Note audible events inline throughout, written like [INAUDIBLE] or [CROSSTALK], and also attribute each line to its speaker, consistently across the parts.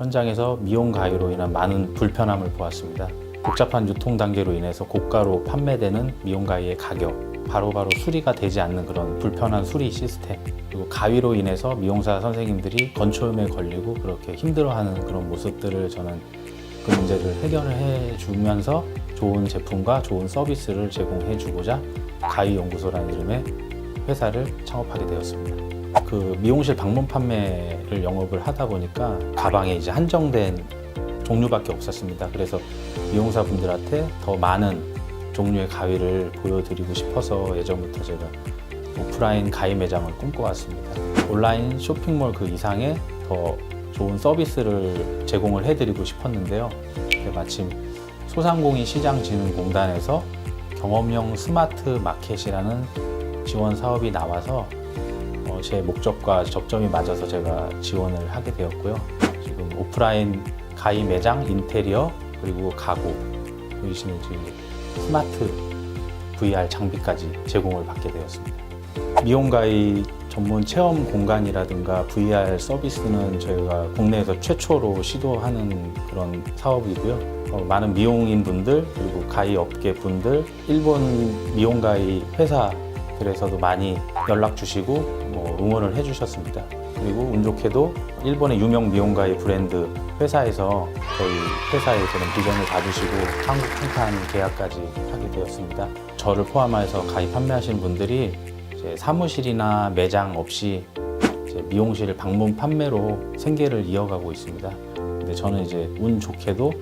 Speaker 1: 현장에서 미용 가위로 인한 많은 불편함을 보았습니다. 복잡한 유통 단계로 인해서 고가로 판매되는 미용 가위의 가격, 바로 바로 수리가 되지 않는 그런 불편한 수리 시스템, 그리고 가위로 인해서 미용사 선생님들이 건초염에 걸리고 그렇게 힘들어하는 그런 모습들을 저는 그 문제를 해결을 해주면서 좋은 제품과 좋은 서비스를 제공해주고자 가위연구소라는 이름의 회사를 창업하게 되었습니다. 그 미용실 방문 판매를 영업을 하다 보니까 가방에 이제 한정된 종류밖에 없었습니다. 그래서 미용사 분들한테 더 많은 종류의 가위를 보여드리고 싶어서 예전부터 제가 오프라인 가위 매장을 꿈꿔왔습니다. 온라인 쇼핑몰 그 이상의 더 좋은 서비스를 제공을 해드리고 싶었는데요. 마침 소상공인 시장진흥공단에서 경험형 스마트 마켓이라는 지원 사업이 나와서 어, 제 목적과 접점이 맞아서 제가 지원을 하게 되었고요. 지금 오프라인 가위 매장 인테리어 그리고 가구 보이시는 지금 스마트 VR 장비까지 제공을 받게 되었습니다. 미용 가위 전문 체험 공간이라든가 VR 서비스는 저희가 국내에서 최초로 시도하는 그런 사업이고요. 어, 많은 미용인 분들 그리고 가위 업계 분들, 일본 미용 가위 회사들에서도 많이 연락 주시고 뭐 응원을 해주셨습니다. 그리고 운 좋게도 일본의 유명 미용 가위 브랜드 회사에서 저희 그런 비전을 봐주시고 한국 생산 계약까지 하게 되었습니다. 저를 포함해서 가위 판매하시는 분들이 이제 사무실이나 매장 없이 미용실 방문 판매로 생계를 이어가고 있습니다. 근데 저는 이제 운 좋게도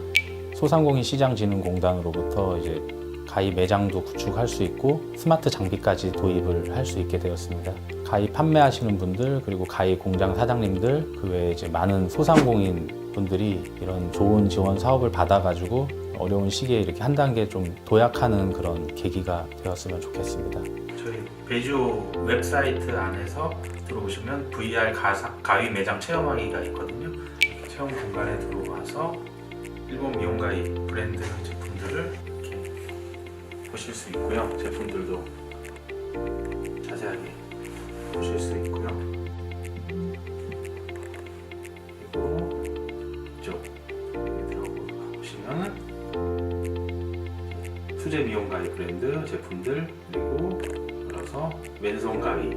Speaker 1: 소상공인 시장진흥공단으로부터 이제 가위 매장도 구축할 수 있고 스마트 장비까지 도입을 할 수 있게 되었습니다. 가위 판매하시는 분들 그리고 가위 공장 사장님들 그 외에 이제 많은 소상공인 분들이 이런 좋은 지원 사업을 받아가지고 어려운 시기에 이렇게 한 단계 좀 도약하는 그런 계기가 되었으면 좋겠습니다. 저희 베이조 웹사이트 안에서 들어오시면 VR 가사, 가위 매장 체험하기가 있거든요. 체험 공간에 들어와서 일본 미용 가위 브랜드 제품들을 보실 수 있고요. 제품들도 자세하게 보실 수 있고요. 그리고 이쪽 들어보시면 수제 미용 가위 브랜드 제품들 그리고 그래서 맨손 가위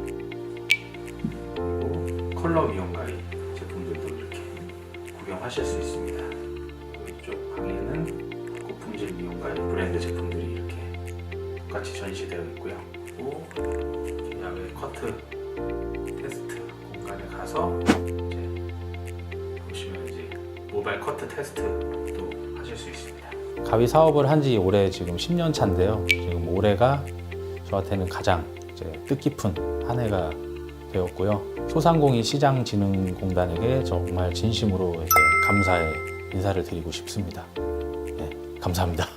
Speaker 1: 그리고 컬러 미용 가위 제품들도 이렇게 구경하실 수 있습니다. 이쪽 방에는 고품질 미용 가위 브랜드 똑 같이 전시되어 있고요. 그리고 야외 커트 테스트 공간에 가서 이제 보시면 이제 모바일 커트 테스트도 하실 수 있습니다. 가위 사업을 한 지 올해 지금 10년 차인데요. 지금 올해가 저한테는 가장 뜻깊은 한 해가 되었고요. 소상공인 시장진흥공단에게 정말 진심으로 감사의 인사를 드리고 싶습니다. 네, 감사합니다.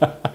Speaker 1: [LAUGHS]